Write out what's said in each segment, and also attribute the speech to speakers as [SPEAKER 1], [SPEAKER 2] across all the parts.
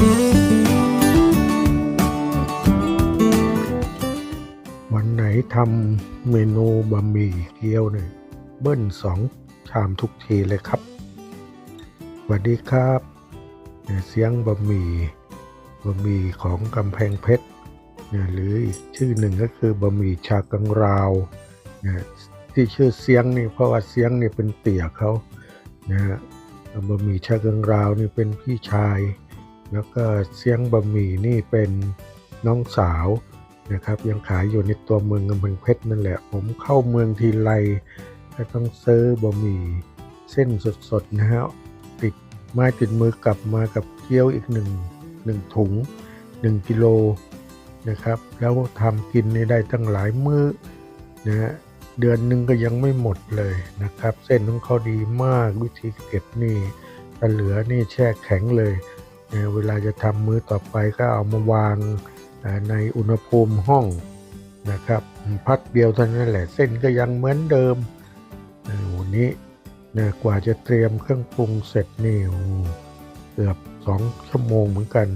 [SPEAKER 1] วันไหนทำเมนูบะหมี่เกี๊ยวเนี่ยเบิ้ลสองชามทุกทีเลยครับสวัสดีครับเซียเสียงบะหมี่บะหมี่ของกำแพงเพชรเนี่ยหรืออีกชื่อหนึ่งก็คือบะหมี่ชากังราวเนี่ยที่ชื่อเสียงนี่เพราะว่าเสียงนี่เป็นเตี่ยเขานะบะหมี่ชากังราวนี่เป็นพี่ชาย แล้วก็เสียงบะหมี่นี่เป็นน้องสาวนะครับ ยังขายอยู่ในตัวเมืองกำแพงเพชรนั่นแหละ ผมเข้าเมืองทีไรก็ต้องซื้อบะหมี่เส้นสดๆนะฮะติดไม้ติดมือกลับมากับเกี๊ยวอีกหนึ่งหนึ่งถุงหนึ่งกิโลนะครับ แล้วทำกินได้ตั้งหลายมื้อนะฮะเดือนหนึ่งก็ยังไม่หมดเลยนะครับ เส้นของเขาดีมากวิธีเก็บนี่ถ้าเหลือนี่แช่แข็งเลย เวลาจะทำมื้อต่อไปก็เอามาวางในอุณหภูมิห้องนะครับพักเดียวเท่านั้นแหละเส้นก็ยังเหมือนเดิมวันนี้นะกว่าจะเตรียมเครื่องปรุงเสร็จนี่เกือบสองชั่วโมงเหมือนกัน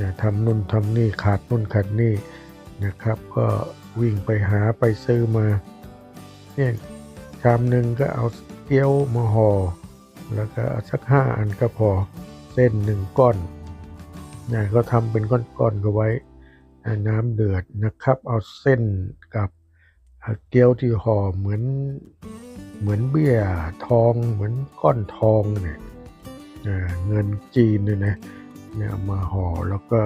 [SPEAKER 1] นะทำนู่นทำนี่ขาดนู่นขาดนี่นะครับ ก็วิ่งไปหาไปซื้อมาเนี่ยชามหนึ่งก็เอาเกี๊ยวมาห่อแล้วก็สักห้าอันก็พอ เส้นหนึ่งก้อนนะก็ทำเป็นก้อนๆก็ไว้น้ำเดือดนะครับ เอาเส้นกับเกี๊ยวที่ห่อเหมือนเหมือนเบี้ยทองเหมือนก้อนทองเนี่ยเงินจีนเนี่ยนะเนี่ยมาห่อแล้วก็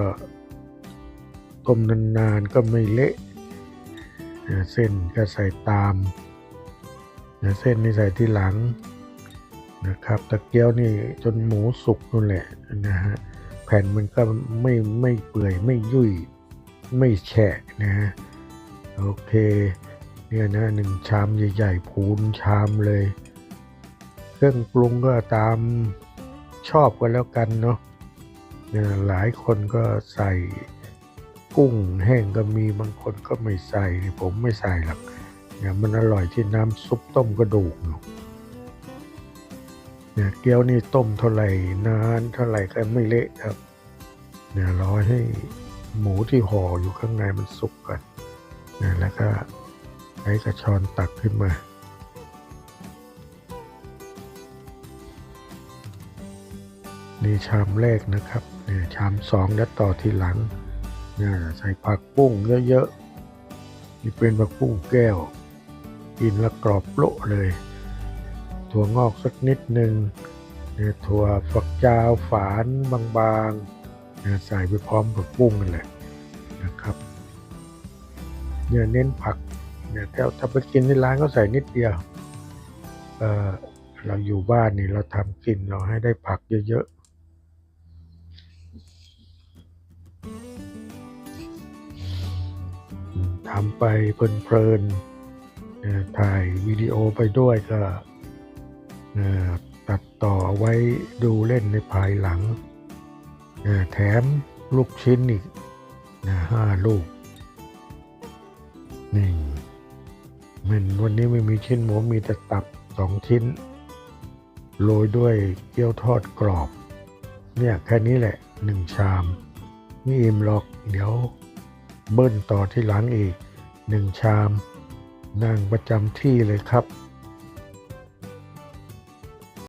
[SPEAKER 1] ต้มนานๆก็ไม่เละเส้นก็ใส่ตามเส้นนี่ใส่ที่หลัง นะครับตะเกียวนี่จนหมูสุกนู่นแหละนะฮะแผ่นมันก็ไม่ไม่เปื่อยไม่ยุ่ยไม่แฉะนะฮะโอเคเนี่ยนะหนึ่งชามใหญ่ๆพูนชามเลย เครื่องปรุงก็ตามชอบกันแล้วกันเนาะเนี่ยหลายคนก็ใส่กุ้งแห้งก็มีบางคนก็ไม่ใส่ผมไม่ใส่หรอกเนี่ยมันอร่อยที่น้ำซุปต้มกระดูกเนาะ เนี่ยเกี๊ยวนี่ต้มเท่าไหร่นานเท่าไหร่ก็ไม่เละครับเนี่ยรอให้หมูที่ห่ออยู่ข้างในมันสุกก่อนเนี่ยแล้วก็ใช้กระชอนตักขึ้นมานี่ชามแรกนะครับเนี่ยชามสองแล้วต่อทีหลังเนี่ยใส่ผักบุ้งเยอะๆนี่เป็นผักบุ้งแก้ว กินแล้วกรอบโละเลย ถั่วงอกสักนิดหนึ่งเนี่ยถั่วฝักยาวฝานบางๆเนี่ยใส่ไปพร้อมกับปุ้งกันแหละนะครับเนี่ยเน้นผักเนี่ยถ้าถ้าไปกินที่ร้านก็ใส่นิดเดียวเออเราอยู่บ้านนี่เราทำกินเราให้ได้ผักเยอะๆทำไปเพลินๆเนี่ยถ่ายวิดีโอไปด้วยก็ ตัดต่อไว้ดูเล่นในภายหลัง แถมลูกชิ้นอีกห้าลูกนี่มันวันนี้ไม่มีชิ้นหมูมีแต่ตับสองชิ้น โรยด้วยเกี๊ยวทอดกรอบ เนี่ยแค่นี้แหละหนึ่งชาม ไม่อิ่มหรอกเดี๋ยวเบิ้ลต่อที่หลังอีกหนึ่งชามนั่งประจำที่เลยครับ